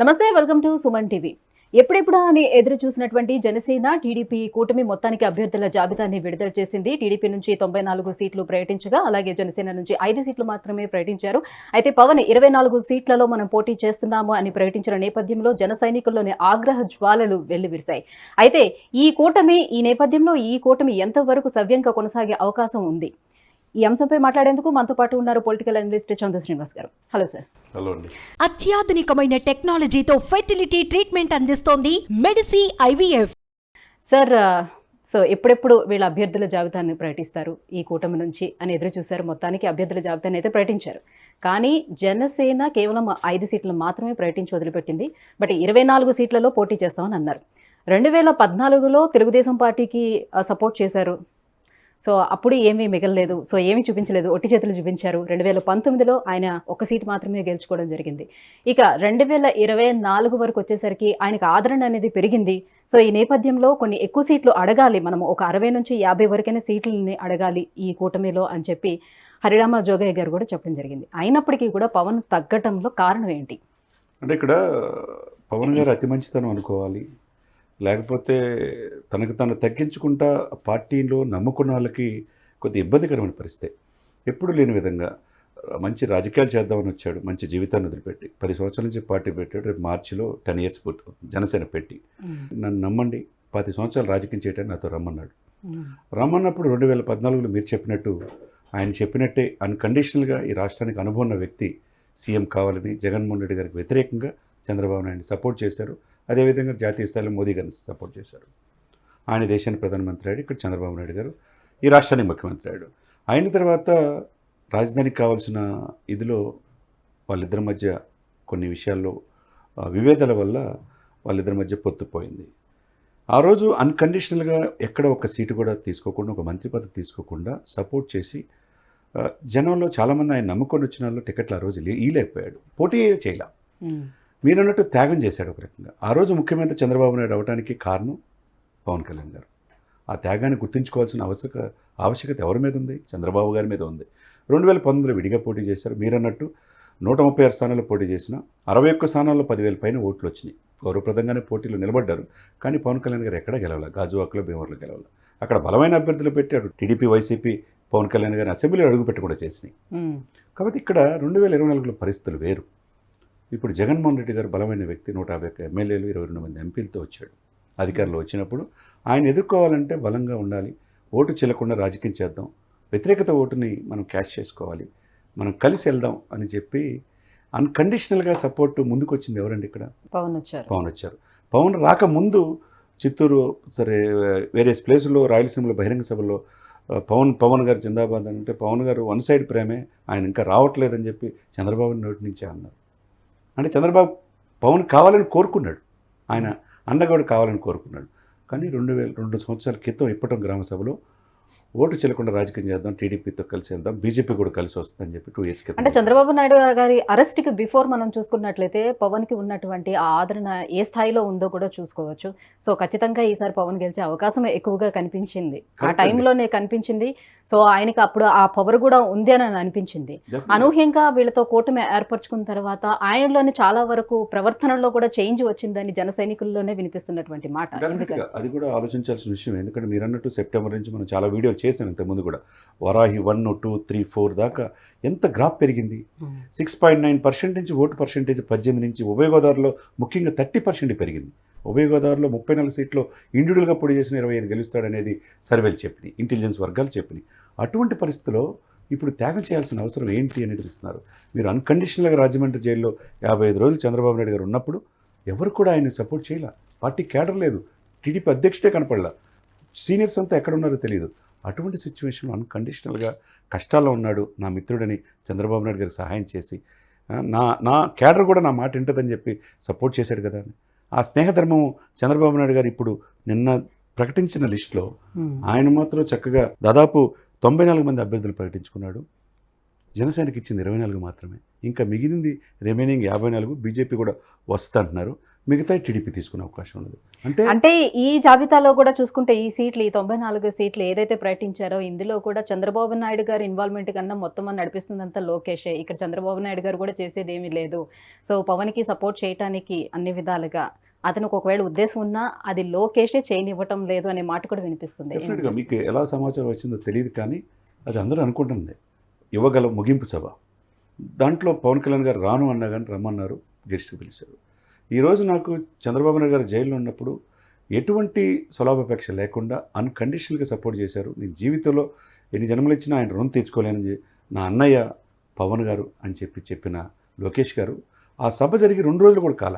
నమస్తే welcome to Suman TV. ఎప్పుడెప్పుడా అని ఎదురు చూసినటువంటి జనసేన టీడీపీ కూటమి మొత్తానికి అభ్యర్థుల జాబితాని విడుదల చేసింది. టీడీపీ నుంచి తొంభై నాలుగు సీట్లు ప్రకటించగా అలాగే జనసేన నుంచి ఐదు సీట్లు మాత్రమే ప్రకటించారు. అయితే పవన్ ఇరవై నాలుగు సీట్లలో మనం పోటీ చేస్తున్నాము అని ప్రకటించిన నేపథ్యంలో జన సైనికుల్లోని ఆగ్రహ జ్వాలలు వెల్లివిరిశాయి. అయితే ఈ కూటమి ఈ నేపథ్యంలో ఈ కూటమి ఎంతవరకు సవ్యంగా కొనసాగే అవకాశం ఉంది? ఈ అంశంపై మాట్లాడేందుకు మనతో పాటు ఉన్నారు పొలిటికల్ అనలిస్ట్ చందు శ్రీనివాస్ గారు. హలో సార్ హలో అండి. అత్యాధునికమైన టెక్నాలజీతో ఫెర్టిలిటీ ట్రీట్మెంట్ అందిస్తోంది మెడిసి ఐవీఎఫ్. సార్ సో ఎప్పుడెప్పుడు వీళ్ళ అభ్యర్థుల జాబితాను ప్రకటిస్తారు? ఈ కూటమి నుంచి అని ఎదురు చూశారు. మొత్తానికి అభ్యర్థుల జాబితాను అయితే ప్రకటించారు. కానీ జనసేన కేవలం ఐదు సీట్లు మాత్రమే ప్రకటించి వదిలిపెట్టింది. బట్ ఇరవై నాలుగు సీట్లలో పోటీ చేస్తామని అన్నారు. రెండు వేల పద్నాలుగులో తెలుగుదేశం పార్టీకి సపోర్ట్ చేశారు సో అప్పుడు ఏమీ మిగలలేదు. సో ఏమీ చూపించలేదు. ఒట్టి చేతులు చూపించారు. రెండు వేల పంతొమ్మిదిలో ఆయన ఒక సీట్ మాత్రమే గెలుచుకోవడం జరిగింది. ఇక రెండు వేల ఇరవై నాలుగు వరకు వచ్చేసరికి ఆయనకు ఆదరణ అనేది పెరిగింది. సో ఈ నేపథ్యంలో కొన్ని ఎక్కువ సీట్లు అడగాలి. మనం ఒక అరవై నుంచి యాభై వరకైనా సీట్లని అడగాలి ఈ కూటమిలో అని చెప్పి హరిరామ జోగయ్య గారు కూడా చెప్పడం జరిగింది. అయినప్పటికీ కూడా పవన్ తగ్గటంలో కారణం ఏంటి? అంటే ఇక్కడ పవన్ గారు అతి మంచితనం అనుకోవాలి. లేకపోతే తనకు తను తగ్గించుకుంటా పార్టీలో నమ్ముకున్న వాళ్ళకి కొద్ది ఇబ్బందికరమైన పరిస్థితి. ఎప్పుడు లేని విధంగా మంచి రాజకీయాలు చేద్దామని వచ్చాడు. మంచి జీవితాన్ని వదిలిపెట్టి. పది సంవత్సరాల నుంచి పార్టీ పెట్టాడు. రేపు మార్చిలో టెన్ ఇయర్స్ పూర్తవుతుంది. జనసేన పెట్టి. నన్ను నమ్మండి. పది సంవత్సరాలు రాజకీయం చేయడానికి నాతో రమ్మన్నాడు. రమ్మన్నప్పుడు రెండు వేల పద్నాలుగులో మీరు చెప్పినట్టు ఆయన చెప్పినట్టే అన్కండిషనల్గా ఈ రాష్ట్రానికి అనుభవం ఉన్న వ్యక్తి సీఎం కావాలని జగన్మోహన్ రెడ్డి గారికి వ్యతిరేకంగా చంద్రబాబు నాయుడిని సపోర్ట్ చేశారు. అదేవిధంగా జాతీయ స్థాయిలో మోదీ గారిని సపోర్ట్ చేశారు. ఆయన దేశానికి ప్రధానమంత్రి అయ్యాడు ఇక్కడ చంద్రబాబు నాయుడు గారు ఈ రాష్ట్రానికి ముఖ్యమంత్రి అయ్యాడు. అయిన తర్వాత రాజధానికి కావాల్సిన ఇదిలో వాళ్ళిద్దరి మధ్య కొన్ని విషయాల్లో విభేదాల వల్ల వాళ్ళిద్దరి మధ్య పొత్తుపోయింది ఆ రోజు అన్కండిషనల్గా ఎక్కడ ఒక సీటు కూడా తీసుకోకుండా ఒక మంత్రి పదవి తీసుకోకుండా సపోర్ట్ చేసి జనంలో చాలామంది ఆయన నమ్ముకొని వచ్చిన వాళ్ళు టికెట్లు ఆ రోజు లే- లేకపోయాడు పోటీ చేయలే. మీరు అన్నట్టు త్యాగం చేశాడు ఒక రకంగా. ఆ రోజు ముఖ్యమంత్రి చంద్రబాబు నాయుడు అవడానికి కారణం పవన్ కళ్యాణ్ గారు. ఆ త్యాగాన్ని గుర్తుంచుకోవాల్సిన అవసర ఆవశ్యకత ఎవరి మీద ఉంది? చంద్రబాబు గారి మీద ఉంది. రెండు వేల పంతొమ్మిదిలో విడిగా పోటీ చేశారు. మీరు అన్నట్టు నూట ముప్పై ఆరు స్థానాల్లో పోటీ చేసిన అరవై ఒక్క స్థానాల్లో పదివేల పైన ఓట్లు వచ్చినాయి. గౌరవప్రదంగానే పోటీలో నిలబడ్డారు. కానీ పవన్ కళ్యాణ్ గారు ఎక్కడ గెలవాలి? గాజువాకలో భీమవరంలో గెలవాలి? అక్కడ బలమైన అభ్యర్థులు పెట్టాడు టీడీపీ వైసీపీ పవన్ కళ్యాణ్ గారిని అసెంబ్లీలో అడుగు పెట్టకుండా చేసినాయి కాబట్టి ఇక్కడ రెండు వేల ఇరవై నాలుగులో పరిస్థితులు వేరు. ఇప్పుడు జగన్మోహన్ రెడ్డి గారు బలమైన వ్యక్తి నూట యాభై ఒక్క ఎమ్మెల్యేలు ఇరవై రెండు మంది ఎంపీలతో వచ్చాడు. అధికారంలో వచ్చినప్పుడు ఆయన ఎదుర్కోవాలంటే బలంగా ఉండాలి ఓటు చెల్లకుండా రాజకీయం చేద్దాం వ్యతిరేకత ఓటుని మనం క్యాష్ చేసుకోవాలి మనం కలిసి వెళ్దాం అని చెప్పి అన్కండిషనల్గా సపోర్ట్ ముందుకు వచ్చింది ఎవరండి ఇక్కడ? పవన్ వచ్చారు. పవన్ వచ్చారు. పవన్ రాకముందు చిత్తూరు సరే వేరియస్ ప్లేసుల్లో రాయలసీమలో బహిరంగ సభలో పవన్ పవన్ గారు జిందాబాద్ అని అంటే పవన్ గారు వన్ సైడ్ ప్రేమే ఆయన ఇంకా రావట్లేదని చెప్పి చంద్రబాబు నోటి నుంచే అన్నారు. అంటే చంద్రబాబు పవన్ కావాలని కోరుకున్నాడు. ఆయన అన్నగౌడ కావాలని కోరుకున్నాడు. కానీ రెండు వేల రెండు సంవత్సరాల క్రితం ఇప్పటం గ్రామసభలో ఓటు చెల్లకుండా రాజకీయం చేద్దాం టీడీపీతో కలిసి వెళ్దాం బీజేపీ కూడా కలిసి వస్తుందని చెప్పి టూ ఇయర్స్ అంటే చంద్రబాబు నాయుడు గారి అరెస్ట్కి బిఫోర్ మనం చూసుకున్నట్లయితే పవన్కి ఉన్నటువంటి ఆ ఆదరణ ఏ స్థాయిలో ఉందో కూడా చూసుకోవచ్చు. సో ఖచ్చితంగా ఈసారి పవన్ గెలిచే అవకాశం ఎక్కువగా కనిపించింది. ఆ టైంలోనే కనిపించింది. సో ఆయనకి అప్పుడు ఆ పవర్ కూడా ఉంది అని అనిపించింది. అనూహ్యంగా వీళ్ళతో కూటమి ఏర్పరచుకున్న తర్వాత ఆయనలోని చాలా వరకు ప్రవర్తనలో కూడా చేంజ్ వచ్చిందని జన సైనికుల్లోనే వినిపిస్తున్నటువంటి మాట. అది కూడా ఆలోచించాల్సిన విషయం. ఎందుకంటే మీరు అన్నట్టు సెప్టెంబర్ నుంచి మనం చాలా వీడియోలు చేసాం ఇంతకుముందు కూడా. Varahi one two three four దాకా ఎంత గ్రాఫ్ పెరిగింది? సిక్స్ పాయింట్ నైన్ పర్సెంట్ నుంచి ఓటు పర్సెంటేజ్ పద్దెనిమిది నుంచి ఉభయ గోదావరిలో ముఖ్యంగా థర్టీ పర్సెంట్ పెరిగింది. ఉభయ గోదావరిలో ముప్పై నాలుగు సీట్లో ఇండివిజువల్గా పోటీ చేసిన ఇరవై ఐదు గెలుస్తాడనేది సర్వేలు చెప్పినాయి ఇంటెలిజెన్స్ వర్గాలు చెప్పినాయి. అటువంటి పరిస్థితిలో ఇప్పుడు త్యాగం చేయాల్సిన అవసరం ఏంటి అనేది తెలుస్తున్నారు మీరు అన్కండిషనల్గా రాజమండ్రి జైల్లో యాభై ఐదు రోజులు చంద్రబాబు నాయుడు గారు ఉన్నప్పుడు ఎవరు కూడా ఆయన సపోర్ట్ చేయలే? పార్టీ కేడర్ లేదు. టీడీపీ అధ్యక్షుడే కనపడలా. సీనియర్స్ అంతా ఎక్కడ ఉన్నారో తెలియదు అటువంటి సిచ్యువేషన్లో అన్కండిషనల్గా కష్టాల్లో ఉన్నాడు నా మిత్రుడని చంద్రబాబు నాయుడు గారికి సహాయం చేసి నా నా కేడర్ కూడా నా మాట వింటుందని చెప్పి సపోర్ట్ చేశాడు కదా అని. ఆ స్నేహధర్మం చంద్రబాబు నాయుడు గారు ఇప్పుడు నిన్న ప్రకటించిన లిస్టులో ఆయన మాత్రం చక్కగా దాదాపు తొంభై నాలుగు మంది అభ్యర్థులు ప్రకటించుకున్నాడు. జనసేనకి ఇచ్చింది ఇరవై నాలుగు మాత్రమే. ఇంకా మిగిలింది రిమైనింగ్ యాభై నాలుగు బీజేపీ కూడా వస్తుందంటున్నారు మిగతా టీడీపీ తీసుకునే అవకాశం ఉండదు అంటే అంటే ఈ జాబితాలో కూడా చూసుకుంటే ఈ సీట్లు ఈ తొంభై నాలుగు సీట్లు ఏదైతే ప్రకటించారో ఇందులో కూడా చంద్రబాబు నాయుడు గారి ఇన్వాల్వ్మెంట్ కన్నా మొత్తం నడిపిస్తుందంతా లోకేషే. ఇక్కడ చంద్రబాబు నాయుడు గారు కూడా చేసేది ఏమీ లేదు. సో పవన్కి సపోర్ట్ చేయడానికి అన్ని విధాలుగా అతనికి ఒకవేళ ఉద్దేశం ఉన్నా అది లోకేషే చేయనివ్వటం లేదు అనే మాట కూడా వినిపిస్తుంది. డెఫినెట్గా మీకు ఎలా సమాచారం వచ్చిందో తెలియదు కానీ అది అందరూ అనుకుంటుంది. ఇవ్వగల ముగింపు సభ. దాంట్లో పవన్ కళ్యాణ్ గారు రాను అన్నా కానీ రమ్మన్నారు గెస్ట్ పిలిచారు ఈరోజు నాకు చంద్రబాబు నాయుడు గారు జైల్లో ఉన్నప్పుడు ఎటువంటి స్వలాభాపేక్ష లేకుండా అన్కండిషనల్గా సపోర్ట్ చేశారు. నేను జీవితంలో ఎన్ని జన్మలు ఇచ్చినా ఆయన రుణం తీర్చుకోలేనని నా అన్నయ్య పవన్ గారు అని చెప్పి చెప్పిన లోకేష్ గారు ఆ సభ జరిగి రెండు రోజులు కూడా కాల.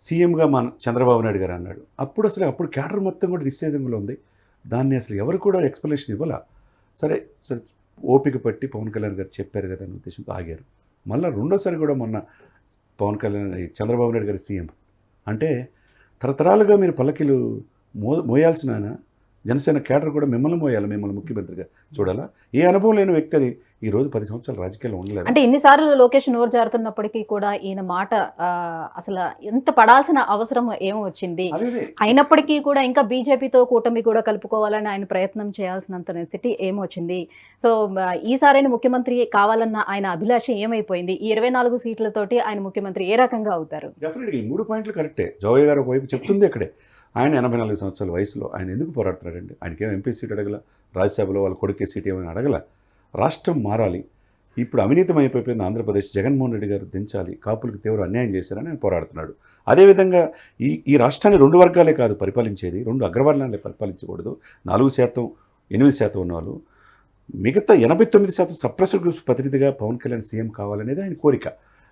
సీఎంగా మన చంద్రబాబు నాయుడు గారు అన్నాడు. అప్పుడు అసలు అప్పుడు క్యాడర్ మొత్తం కూడా నిశ్చేదంలో ఉంది. దాన్ని అసలు ఎవరు కూడా ఎక్స్ప్లెనేషన్ ఇవ్వాల. సరే సరే ఓపిక పట్టి పవన్ కళ్యాణ్ గారు చెప్పారు కదా అనే ఉద్దేశంతో ఆగారు. మళ్ళీ రెండోసారి కూడా మొన్న పవన్ కళ్యాణ్ ఈ చంద్రబాబు నాయుడు గారి సీఎం. అంటే తరతరాలుగా మీరు పల్లకిలు మో మోయాల్సిన జనసేన కేటర్ కూడా మిమ్మల్ని మోయాలి మిమ్మల్ని ముఖ్యమంత్రిగా. చూడాలా? ఏ అనుభవం లేని వ్యక్తి ఈ రోజు పది సంవత్సరాలు రాజకీయాల్లో ఉండలేదు. అంటే ఎన్నిసార్లు లోకేష్ నోరు జారుతున్నప్పటికీ కూడా ఈయన మాట అసలు ఎంత పడాల్సిన అవసరం ఏమో వచ్చింది. అయినప్పటికీ కూడా ఇంకా బీజేపీతో కూటమి కూడా కలుపుకోవాలని ఆయన ప్రయత్నం చేయాల్సినంత నెసిటీ ఏమొచ్చింది సో ఈసారైన ముఖ్యమంత్రి కావాలన్న ఆయన అభిలాష ఏమైపోయింది? ఈ ఇరవై నాలుగు సీట్లతోటి ఆయన ముఖ్యమంత్రి ఏ రకంగా అవుతారు? డెఫినెట్గా ఈ మూడు పాయింట్లు కరెక్టే. జోయ్ గారు ఒకవైపు చెప్తుంది అక్కడే. ఆయన ఎనభై నాలుగు సంవత్సరాల వయసులో ఆయన ఎందుకు పోరాడుతున్నాడండి? ఆయనకి ఎంపీ సీట్ అడగల? రాజ్యసభలో వాళ్ళ కొడుకే సీట్ ఏమైనా అడగల? రాష్ట్రం మారాలి. ఇప్పుడు అవినీతం అయిపోయింది ఆంధ్రప్రదేశ్. జగన్మోహన్ రెడ్డి గారు దించాలి. కాపులకు తీవ్ర అన్యాయం చేశారని ఆయన పోరాడుతున్నాడు. అదేవిధంగా ఈ ఈ రాష్ట్రాన్ని రెండు వర్గాలే కాదు పరిపాలించేది. రెండు అగ్రవర్ణాలే పరిపాలించకూడదు. నాలుగు శాతం ఎనిమిది శాతం ఉన్నవాళ్ళు. మిగతా ఎనభై తొమ్మిది శాతం సప్రెసర్ గ్రూప్స్ ప్రతినిధిగా పవన్ కళ్యాణ్ సీఎం కావాలనేది ఆయన కోరిక.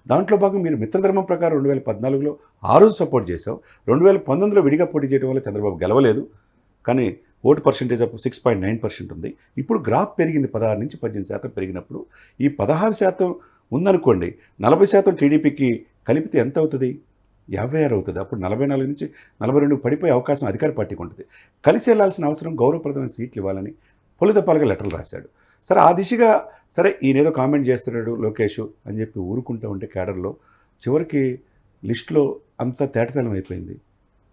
దాంట్లో భాగం మీరు మిత్రధర్మం ప్రకారం రెండు వేల పద్నాలుగులో ఆ రోజు సపోర్ట్ చేశావు. రెండు వేల పంతొమ్మిదిలో విడిగా పోటీ చేయడం వల్ల చంద్రబాబు గెలవలేదు. కానీ ఓటు పర్సెంటేజ్ అప్పుడు సిక్స్ పాయింట్ నైన్ పర్సెంట్ ఉంది. ఇప్పుడు గ్రాఫ్ పెరిగింది పదహారు నుంచి పద్దెనిమిది శాతం పెరిగినప్పుడు ఈ పదహారు శాతం ఉందనుకోండి నలభై శాతం టీడీపీకి కలిపితే ఎంత అవుతుంది? యాభై ఆరు అవుతుంది. అప్పుడు నలభై నాలుగు నుంచి నలభై రెండు పడిపోయే అవకాశం అధికార పార్టీకి ఉంటుంది కలిసి వెళ్ళాల్సిన అవసరం గౌరవప్రదమైన సీట్లు ఇవ్వాలని పొలిదప్పాలుగా లెటర్లు రాశాడు. సరే ఆ దిశగా సరే ఈయనేదో కామెంట్ చేస్తున్నాడు లోకేష్ అని చెప్పి ఊరుకుంటూ ఉంటే కేడర్లో చివరికి లిస్టులో అంత తేటతలం అయిపోయింది.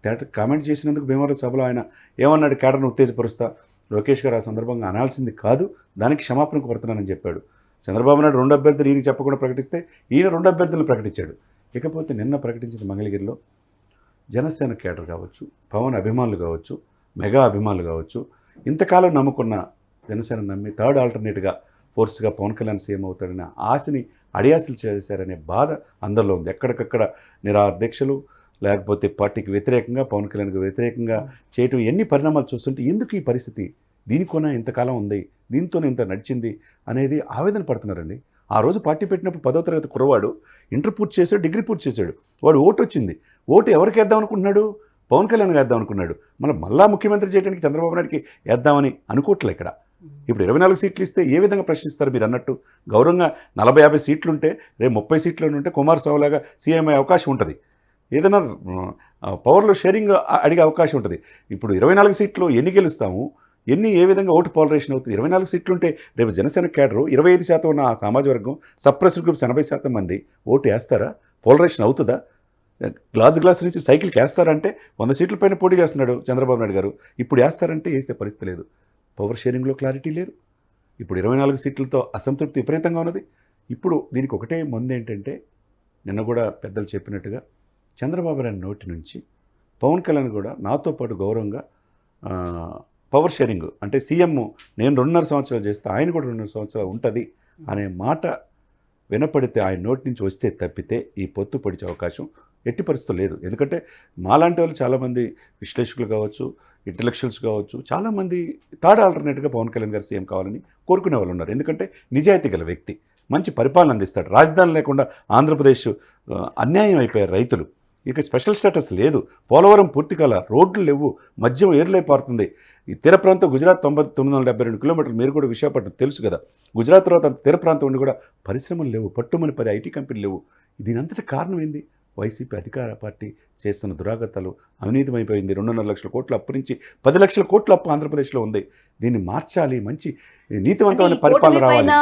థియేటర్ కామెంట్ చేసినందుకు భీమవరం సభలో ఆయన ఏమన్నాడు? కేటర్ను ఉత్తేజపరుస్తా. లోకేష్ గారు ఆ సందర్భంగా అనాల్సింది కాదు దానికి క్షమాపణ కోరుతున్నానని చెప్పాడు. చంద్రబాబు నాయుడు రెండు అభ్యర్థులు ఈయన చెప్పకుండా ప్రకటిస్తే ఈయన రెండు అభ్యర్థులను ప్రకటించాడు. ఇకపోతే నిన్న ప్రకటించిన మంగళగిరిలో జనసేన కేటర్ కావచ్చు పవన్ అభిమానులు కావచ్చు మెగా అభిమానులు కావచ్చు. ఇంతకాలం నమ్ముకున్న జనసేన నమ్మి థర్డ్ ఆల్టర్నేట్గా ఫోర్స్గా పవన్ కళ్యాణ్ సీఎం అవుతాడనే ఆశని అడియాసలు చేశారనే బాధ అందరిలో ఉంది. ఎక్కడికక్కడ నిరాధ్యక్షులు లేకపోతే పార్టీకి వ్యతిరేకంగా పవన్ కళ్యాణ్కి వ్యతిరేకంగా చేయటం ఎన్ని పరిణామాలు చూస్తుంటే ఎందుకు ఈ పరిస్థితి? దీనికోన ఇంతకాలం ఉంది? దీంతోనే ఇంత నడిచింది? అనేది ఆవేదన పడుతున్నారండి. ఆ రోజు పార్టీ పెట్టినప్పుడు పదో తరగతి కురవాడు ఇంటర్ పూర్తి చేశాడు డిగ్రీ పూర్తి చేశాడు. వాడు ఓటు వచ్చింది. ఓటు ఎవరికి వేద్దాం అనుకుంటున్నాడు? పవన్ కళ్యాణ్ వేద్దాం అనుకున్నాడు మనం మళ్ళా ముఖ్యమంత్రి చేయడానికి చంద్రబాబు నాయుడికి వేద్దామని అనుకోవట్లే ఇక్కడ. ఇప్పుడు ఇరవై నాలుగు సీట్లు ఇస్తే ఏ విధంగా ప్రశ్నిస్తారు మీరు అన్నట్టు? గౌరవంగా నలభై యాభై సీట్లు ఉంటే రేపు ముప్పై సీట్లు ఉంటే కుమారస్వామి లాగా సీఎం అయ్యే అవకాశం ఉంటుంది. ఏదైనా పవర్లో షేరింగ్ అడిగే అవకాశం ఉంటుంది. ఇప్పుడు ఇరవై నాలుగు సీట్లు ఎన్ని గెలుస్తాము ఎన్ని ఏ విధంగా ఓటు పాలరేషన్ అవుతుంది? ఇరవై నాలుగు సీట్లు ఉంటే రేపు జనసేన క్యాడరు ఇరవై ఐదు శాతం ఉన్న ఆ సామాజిక వర్గం సప్రెస్ గ్రూప్స్ ఎనభై శాతం మంది ఓటు వేస్తారా? పోలరేషన్ అవుతుందా? గ్లాస్ గ్లాస్ నుంచి సైకిల్కి వేస్తారంటే వంద సీట్ల పైన పోటీ చేస్తున్నాడు చంద్రబాబు నాయుడు గారు. ఇప్పుడు వేస్తారంటే వేస్తే పరిస్థితి లేదు. పవర్ షేరింగ్లో క్లారిటీ లేదు. ఇప్పుడు ఇరవై నాలుగు సీట్లతో అసంతృప్తి విపరీతంగా ఉన్నది. ఇప్పుడు దీనికి ఒకటే ముందు ఏంటంటే నిన్న కూడా పెద్దలు చెప్పినట్టుగా చంద్రబాబు నాయుడు నోటి నుంచి పవన్ కళ్యాణ్ కూడా నాతో పాటు గౌరవంగా పవర్ షేరింగ్ అంటే సీఎం నేను రెండున్నర సంవత్సరాలు చేస్తే ఆయన కూడా రెండున్నర సంవత్సరాలు ఉంటుంది అనే మాట వినపడితే ఆయన నోటి నుంచి వస్తే తప్పితే ఈ పొత్తు పడిచే అవకాశం ఎట్టి పరిస్థితులు లేదు. ఎందుకంటే మాలాంటి వాళ్ళు చాలామంది విశ్లేషకులు కావచ్చు ఇంటలెక్చువల్స్ కావచ్చు చాలామంది థర్డ్ ఆల్టర్నేట్గా పవన్ కళ్యాణ్ గారు సీఎం కావాలని కోరుకునే వాళ్ళు ఉన్నారు. ఎందుకంటే నిజాయితీ గల వ్యక్తి మంచి పరిపాలన అందిస్తాడు. రాజధాని లేకుండా ఆంధ్రప్రదేశ్ అన్యాయం అయిపోయారు రైతులు ఇక స్పెషల్ స్టేటస్ లేదు. పోలవరం పూర్తి కాల రోడ్లు లేవు. మద్యం ఏర్లై పారుతుంది. ఈ తీర ప్రాంతం గుజరాత్ తొంభై తొమ్మిది వందల డెబ్బై రెండు కిలోమీటర్లు మీరు కూడా విశాఖపట్నం తెలుసు కదా. గుజరాత్ తర్వాత అంత తీర ప్రాంతం ఉండి కూడా పరిశ్రమలు లేవు. పట్టుమని పది ఐటీ కంపెనీలు లేవు. దీనంతటి కారణం ఏంది? వైసీపీ అధికార పార్టీ చేస్తున్న దురాగతాలు అవినీతమైపోయింది. రెండున్నర లక్షల కోట్ల అప్పు నుంచి పది లక్షల కోట్ల అప్పు ఆంధ్రప్రదేశ్లో ఉంది. దీన్ని మార్చాలి. మంచి నీతివంతమైన పరిపాలన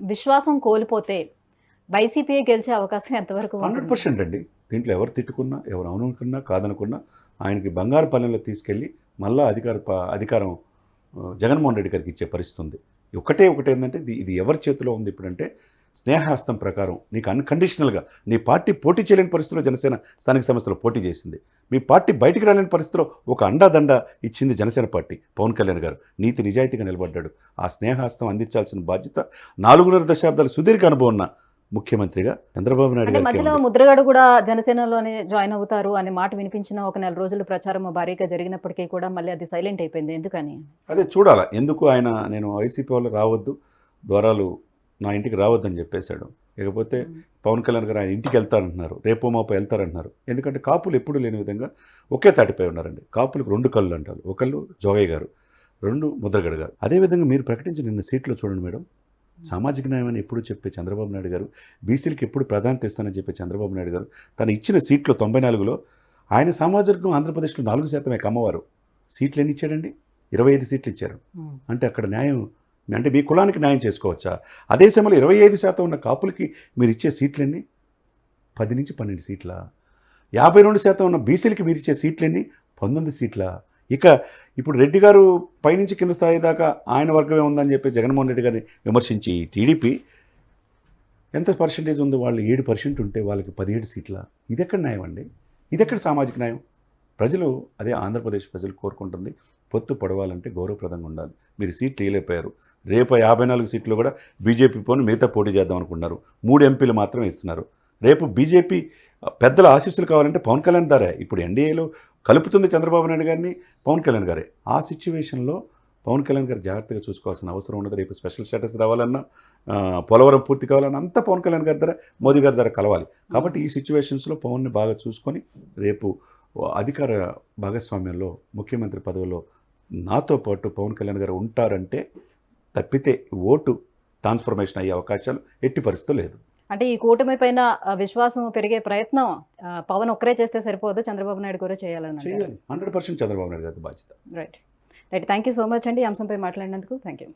విశ్వాసం కోల్పోతే వైసీపీ గెలిచే అవకాశం ఎంతవరకు హండ్రెడ్ పర్సెంట్ అండి. దీంట్లో ఎవరు తిట్టుకున్నా ఎవరు అవునుకున్నా కాదనుకున్నా ఆయనకి బంగారు పల్లెంలో తీసుకెళ్ళి మళ్ళా అధికార ప- అధికారం జగన్మోహన్ రెడ్డి గారికి ఇచ్చే పరిస్థితి ఉంది. ఒకటే ఒకటి ఏంటంటే ఇది ఎవరి చేతిలో ఉంది ఇప్పుడంటే స్నేహహస్తం ప్రకారం నీకు అన్కండిషనల్గా నీ పార్టీ పోటీ చేయలేని పరిస్థితిలో జనసేన స్థానిక సంస్థలో పోటీ చేసింది. మీ పార్టీ బయటికి రాలేని పరిస్థితిలో ఒక అండాదండ ఇచ్చింది జనసేన పార్టీ. పవన్ కళ్యాణ్ గారు నీతి నిజాయితీగా నిలబడ్డాడు. ఆ స్నేహహస్తం అందించాల్సిన బాధ్యత నాలుగున్నర దశాబ్దాల సుదీర్ఘ అనుభవం ఉన్న ముఖ్యమంత్రిగా చంద్రబాబు నాయుడు మధ్యలో. ముద్రగడ కూడా జనసేనలోనే జాయిన్ అవుతారు అనే మాట వినిపించిన ఒక నెల రోజులు ప్రచారం భారీగా జరిగినప్పటికీ కూడా మళ్ళీ అది సైలెంట్ అయిపోయింది. ఎందుకని? అదే చూడాలా ఎందుకు ఆయన నేను వైసీపీ వాళ్ళు రావద్దు ద్వారాలు నా ఇంటికి రావద్దని చెప్పేశాడు. ఇకపోతే పవన్ కళ్యాణ్ గారు ఆయన ఇంటికి వెళ్తారంటున్నారు రేపో మాపో వెళ్తారంటున్నారు. ఎందుకంటే కాపులు ఎప్పుడూ లేని విధంగా ఒకే తాటిపై ఉన్నారండి. కాపులకు రెండు కళ్ళు అంటారు ఒకళ్ళు జోగయ్య గారు రెండు ముద్రగడ గారు. అదేవిధంగా మీరు ప్రకటించిన నిన్న సీట్లో చూడండి మేడం సామాజిక న్యాయం అని ఎప్పుడు చెప్పే చంద్రబాబు నాయుడు గారు బీసీలకు ఎప్పుడు ప్రాధాన్యత ఇస్తానని చెప్పే చంద్రబాబు నాయుడు గారు తను ఇచ్చిన సీట్లో తొంభై నాలుగులో ఆయన సామాజిక ఆంధ్రప్రదేశ్లో నాలుగు శాతమే కమ్మవారు. సీట్లు ఎన్ని ఇచ్చాడండి? ఇరవై ఐదు సీట్లు ఇచ్చారు. అంటే అక్కడ న్యాయం అంటే మీ కులానికి న్యాయం చేసుకోవచ్చా? అదే సమయంలో ఇరవై ఐదు శాతం ఉన్న కాపులకి మీరు ఇచ్చే సీట్లన్నీ పది నుంచి పన్నెండు సీట్ల. యాభై రెండు శాతం ఉన్న బీసీలకి మీరు ఇచ్చే సీట్లన్నీ పంతొమ్మిది సీట్ల. ఇక ఇప్పుడు రెడ్డి గారు పైనుంచి కింద స్థాయి దాకా ఆయన వర్గమే ఉందని చెప్పి జగన్మోహన్ రెడ్డి గారిని విమర్శించి టీడీపీ ఎంత పర్సంటేజ్ ఉంది వాళ్ళు ఏడు పర్సెంట్ ఉంటే వాళ్ళకి పదిహేడు సీట్ల? ఇది ఎక్కడ న్యాయం అండి? ఇది ఎక్కడ సామాజిక న్యాయం? ప్రజలు అదే ఆంధ్రప్రదేశ్ ప్రజలు కోరుకుంటుంది. పొత్తు పడవాలంటే గౌరవప్రదంగా ఉండాలి. మీరు సీట్లు వేయలేకపోయారు రేపు యాభై నాలుగు సీట్లు కూడా బీజేపీ పోను మిగతా పోటీ చేద్దాం అనుకున్నారు మూడు ఎంపీలు మాత్రమే ఇస్తున్నారు. రేపు బీజేపీ పెద్దల ఆశీస్సులు కావాలంటే పవన్ కళ్యాణ్ దారే ఇప్పుడు ఎన్డీఏలో కలుపుతుంది చంద్రబాబు నాయుడు గారిని పవన్ కళ్యాణ్ గారే. ఆ సిచ్యువేషన్లో పవన్ కళ్యాణ్ గారు జాగ్రత్తగా చూసుకోవాల్సిన అవసరం ఉన్నది. రేపు స్పెషల్ స్టేటస్ రావాలన్నా పోలవరం పూర్తి కావాలన్నా అంతా పవన్ కళ్యాణ్ గారి ధర మోదీ గారి ధర కలవాలి. కాబట్టి ఈ సిచ్యువేషన్స్లో పవన్ని బాగా చూసుకొని రేపు అధికార భాగస్వామ్యంలో ముఖ్యమంత్రి పదవిలో నాతో పాటు పవన్ కళ్యాణ్ గారు ఉంటారంటే తప్పితే ఓటు ట్రాన్స్ఫర్మేషన్ అయ్యే అవకాశాలు ఎట్టి పరిస్థితులు లేదు. అంటే ఈ కూటమి పైన విశ్వాసం పెరిగే ప్రయత్నం పవన్ ఒక్కరే చేస్తే సరిపోదు చంద్రబాబు నాయుడు కూడా చేయాలని. చేయాలి. హండ్రెడ్ పర్సెంట్ చంద్రబాబు నాయుడు గారి బాధ్యత. Right right thank you so much అండి. ఈ అంశంపై మాట్లాడినందుకు. Thank you